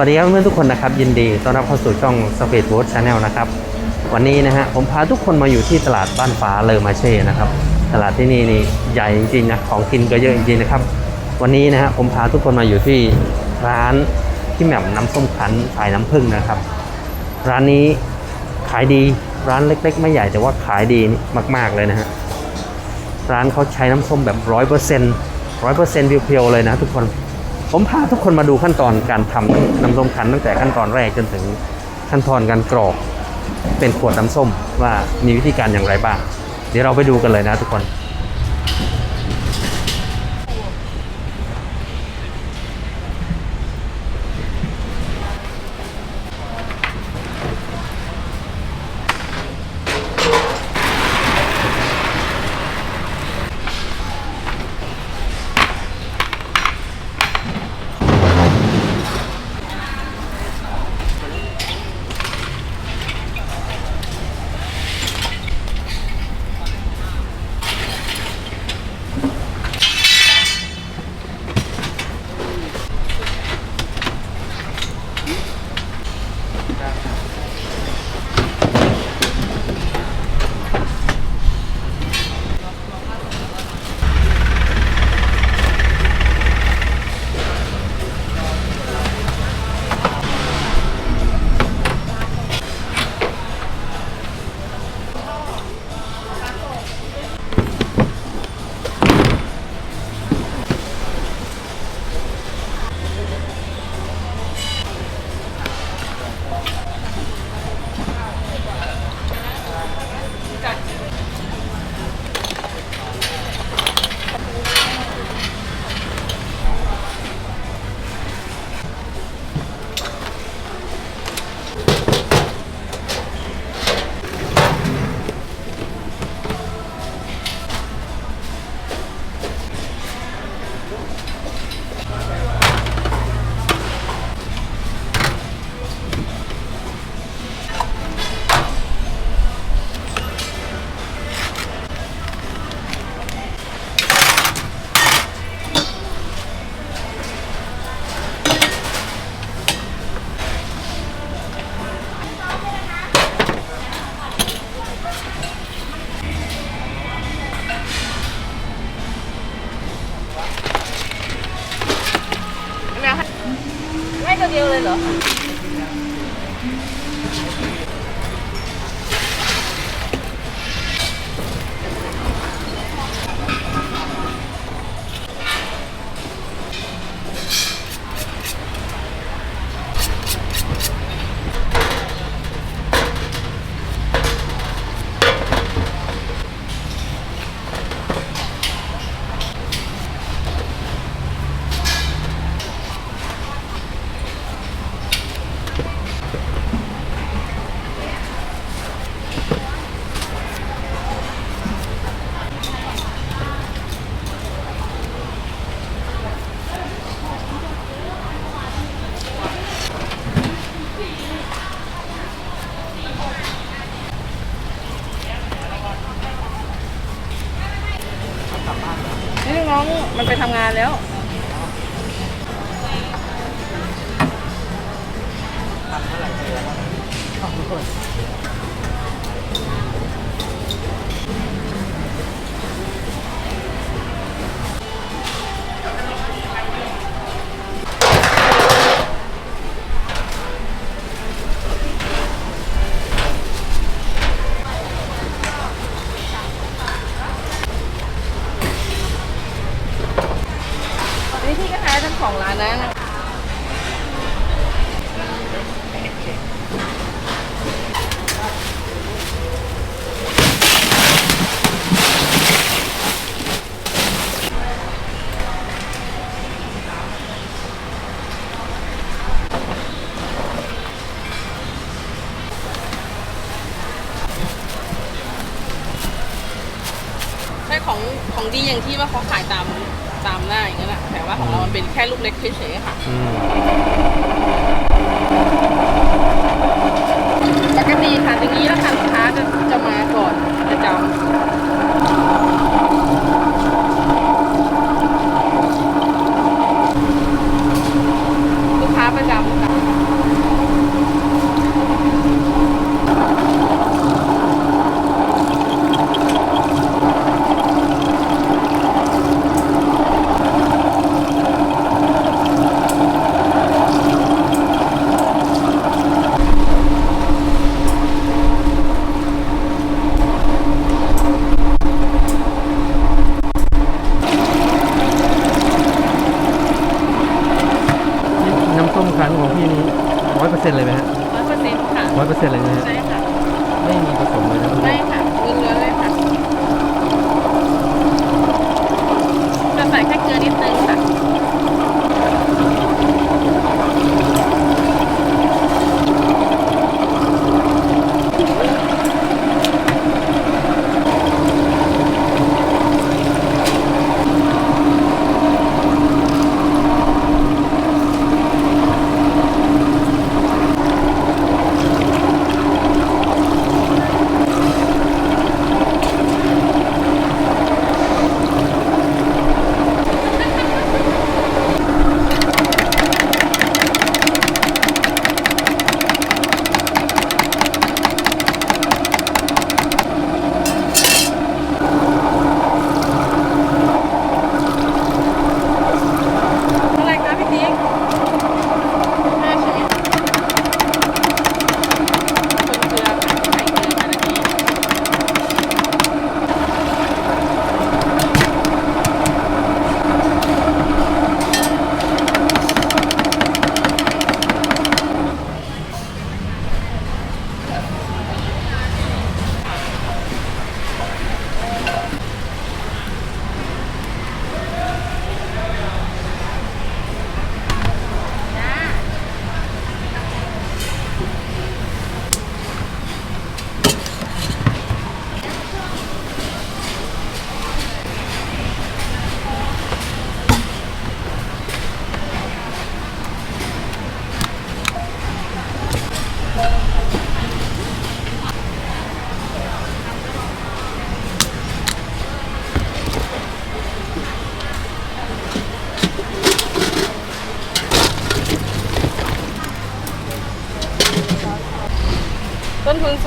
วัสดีครับเพื่อนทุกคนนะครับยินดีต้อนรับเข้าสู่ช่อง Speed Boat Channel นะครับวันนี้นะฮะผมพาทุกคนมาอยู่ที่ตลาดบ้านฟ้าเลอมาเช่นะครับตลาดที่นี่นี่ใหญ่จริงๆนะของกินก็เยอะจริงๆนะครับวันนี้นะฮะผมพาทุกคนมาอยู่ที่ร้านที่แหม่มน้ำส้มขันขายน้ำผึ้งนะครับ ร้านนี้ขายดีร้านเล็ก ๆ ไม่ใหญ่แต่ว่าขายดีมากๆเลยนะฮะร้านเขาใช้น้ำส้มแบบร้อยเปอร์เซ็นต์ร้อยเปอร์เซ็นต์เพียวๆเลยนะทุกคน ผมพาทุกคนมาดูขั้นตอนการทำน้ำส้มคั้นตั้งแต่ขั้นตอนแรกจนถึงขั้นตอนการกรอกเป็นขวดน้ำส้มว่ามีวิธีการอย่างไรบ้าง เดี๋ยวเราไปดูกันเลยนะทุกคน ของร้านนะใช่ของของดีอย่างที่ว่าเขาขายตาม ตามหน้าอย่างนั้นแหละแต่ว่าของเรามันเป็นแค่ลูกเล็กเฉยๆค่ะอืมปกติค่ะอย่างนี้แล้วค่ะลูกค้าจะจะมาก่อนประจำ มพ์ร้อยเปอร์เซ็นต์เลยไหมฮะร้อยเปอร์เซ็นต์ค่ะร้อยเปอร์เซ็นต์เลยไหมฮะใช่ค่ะ ไม่มีผสมเลยนะคุณหมอ ได้ค่ะ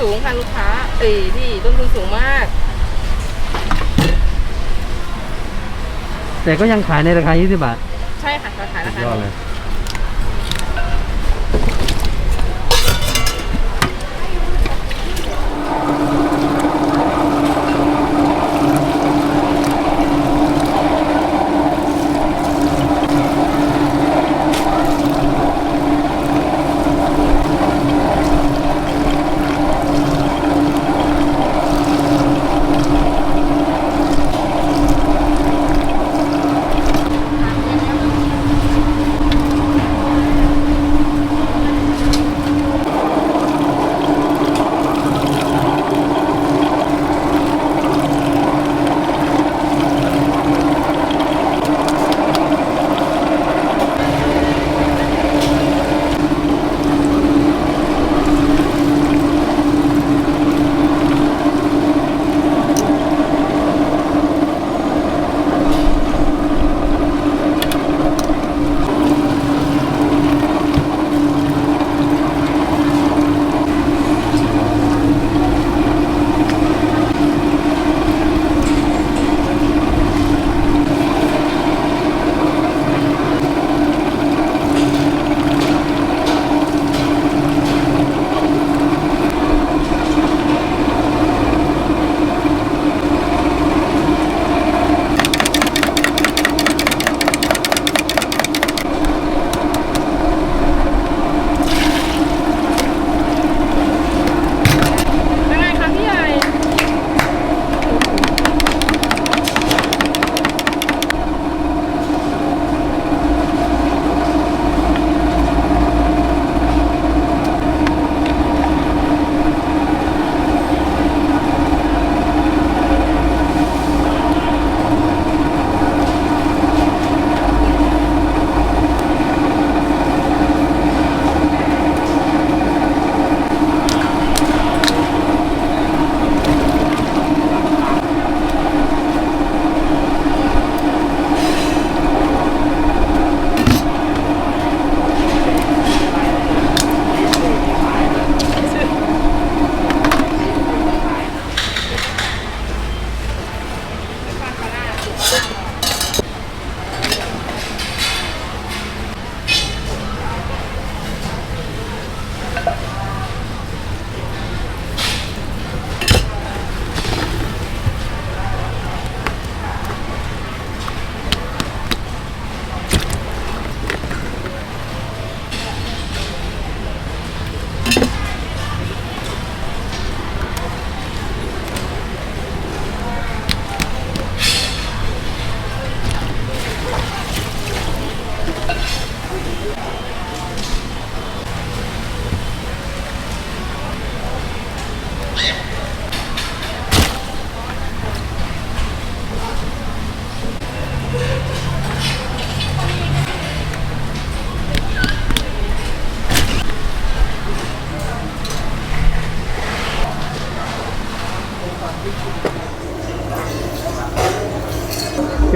สูงค่ะลูกค้า เอ้ยพี่ต้นทุนสูงมาก แต่ก็ยังขายในราคา 20 บาท ใช่ค่ะเราขายสุราดคายอดนี้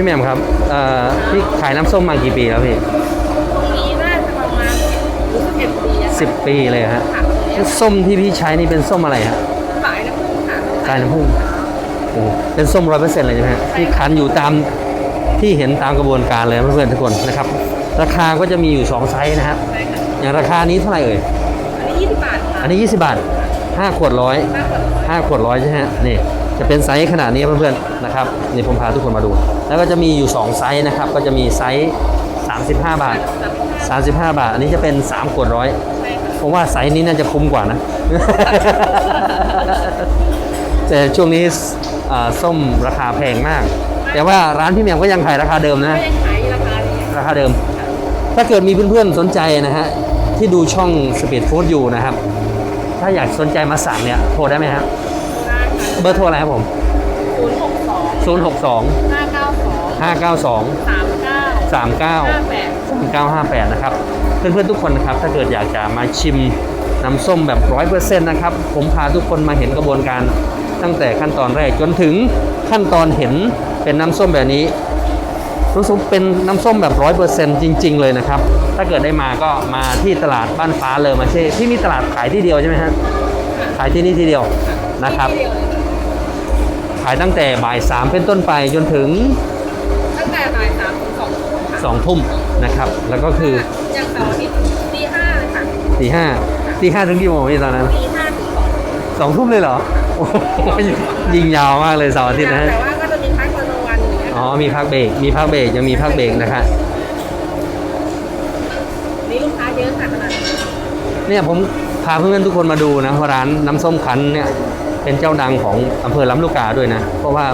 แหม่มครับเอ่อพี่ขายน้ำส้มมากี่ปีแล้วพี่ตรงนี้น่าจะประมาณรู้สึกเอ็ดปีอะสิบปีเลยฮะค่ะส้มที่พี่ใช้นี่เป็นส้มอะไรฮะสายน้ำผึ้งค่ะกายน้ำผึ้งโอ้เป็นส้มร้อยเปอร์เซ็นต์เลยใช่ไหมฮะที่คันอยู่ตามที่เห็นตามกระบวนการเลยเพื่อนๆทุกคนนะครับ ราคาก็จะมีอยู่2ไซส์นะฮะใช่ค่ะอย่างราคานี้เท่าไหร่เอ่ย อันนี้ยี่สิบบาทค่ะอันนี้ 20 บาท5ขวดร้อยห้าขวดร้อย5ขวดร้อยใช่ไหมฮะนี่ จะเป็นไซส์ขนาดนี้เพื่อนๆนะครับนี่ผมพาทุกคนมาดู แล้วก็จะมีอยู่ 2 ไซส์นะครับ ก็จะมีไซส์ 35 บาทสามสิบห้า35 บาท อันนี้จะเป็น 3 ขวดร้อยผมว่าไซส์นี้น่าจะคุ้มกว่านะ แต่ช่วงนี้อ่าส้มราคาแพงมาก แต่ว่าร้านพี่แหม่มก็ยังขายราคาเดิมนะยังขายราคาราคาเดิม ถ้าเกิดมีเพื่อนๆสนใจนะฮะที่ดูช่องสปีดฟู้ดอยู่นะครับ ถ้าอยากสนใจมาสั่งเนี่ยโทรได้ไหมครับ เบอร์โทรอะไรครับผม ศูนย์หกสอง062 ห้าเก้าสอง592 สามเก้า39ห้าแปด958 นะครับ เพื่อนๆทุกคนนะครับ ถ้าเกิดอยากจะมาชิมน้ำส้มแบบร้อยเปอร์เซ็นต์นะครับ ผมพาทุกคนมาเห็นกระบวนการตั้งแต่ขั้นตอนแรกจนถึงขั้นตอนเห็นเป็นน้ำส้มแบบนี้ รู้สึกเป็นน้ำส้มแบบร้อยเปอร์เซ็นต์จริง ๆ เลยนะครับ ถ้าเกิดได้มาก็มาที่ตลาดบ้านฟ้าเลอมาเช่ที่มีตลาดขายที่เดียวใช่ไหมฮะขายที่นี่ที่เดียวนะครับ ที่เดียวเลยค่ะขายตั้งแต่บ่ายสามเป็นต้นไปจนถึงตั้งแต่บ่ายสามถึงสองทุ่มค่ะสองทุ่มนะครับ แล้วก็คืออย่างเสาร์อาทิตย์ตีห้าเลยค่ะตีห้าตีห้าถึงกี่โมงพี่ตอนนั้นตีห้าถึงสองทุ่มสองทุ่มเลยเหรอโอ้โหยิงยาวมากเลยเสาร์อาทิตย์นะฮะแต่ว่าก็จะมีพักตอนกลางวันอย่างเงี้ยอ๋อมีพักเบรกมีพักเบรกยังมีพักเบรกนะฮะนี่ลูกค้าเยอะค่ะขนาดนี้เนี่ยผมพาเพื่อนๆทุกคนมาดูนะว่าร้านน้ำส้มคั้นเนี่ย เป็นเจ้าดังของอำเภอลำลูกกาด้วยนะ เพราะว่า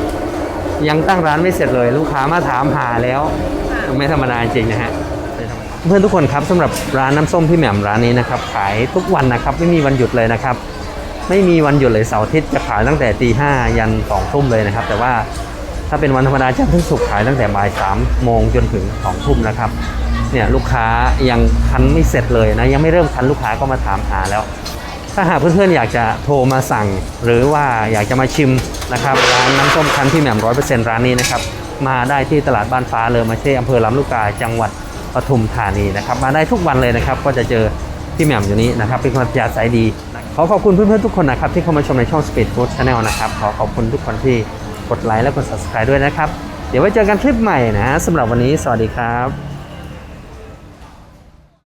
ยังตั้งร้านไม่เสร็จเลยลูกค้ามาถามหาแล้วค่ะไม่ธรรมดาจริงนะฮะเพื่อนทุกคนครับสำหรับร้านน้ำส้มพี่แหม่มร้านนี้นะครับขายทุกวันนะครับไม่มีวันหยุดเลยนะครับ ไม่มีวันหยุดเลยเสาร์อาทิตย์จะขายตั้งแต่ตีห้ายันสองทุ่มเลยนะครับ แต่ว่าถ้าเป็นวันธรรมดาจันทร์ถึงศุกร์ขายตั้งแต่บ่ายสามโมงจนถึงสองทุ่มนะครับเนี่ยลูกค้ายังคันไม่เสร็จเลยนะยังไม่เริ่มคันลูกค้าก็มาถามหาแล้ว ถ้าหากเพื่อนๆอยากจะโทรมาสั่ง หรือว่าอยากจะมาชิมนะครับร้านน้ำส้มคั้นพี่แหม่มร้อยเปอร์เซ็นต์ร้านนี้นะครับมาได้ที่ตลาดบ้านฟ้าเลยมาเช่อำเภอลำลูกกาจังหวัดปทุมธานีนะครับมาได้ทุกวันเลยนะครับก็จะเจอพี่แหม่มอยู่นี้นะครับเป็นคนอัธยาศัยดีขอขอบคุณเพื่อนๆทุกคนนะครับที่เข้ามาชมในช่อง Speed Food Channel นะครับขอขอบคุณทุกคนที่กดไลค์และกด subscribe ด้วยนะครับ เดี๋ยวไว้เจอกันคลิปใหม่นะสำหรับวันนี้สวัสดีครับ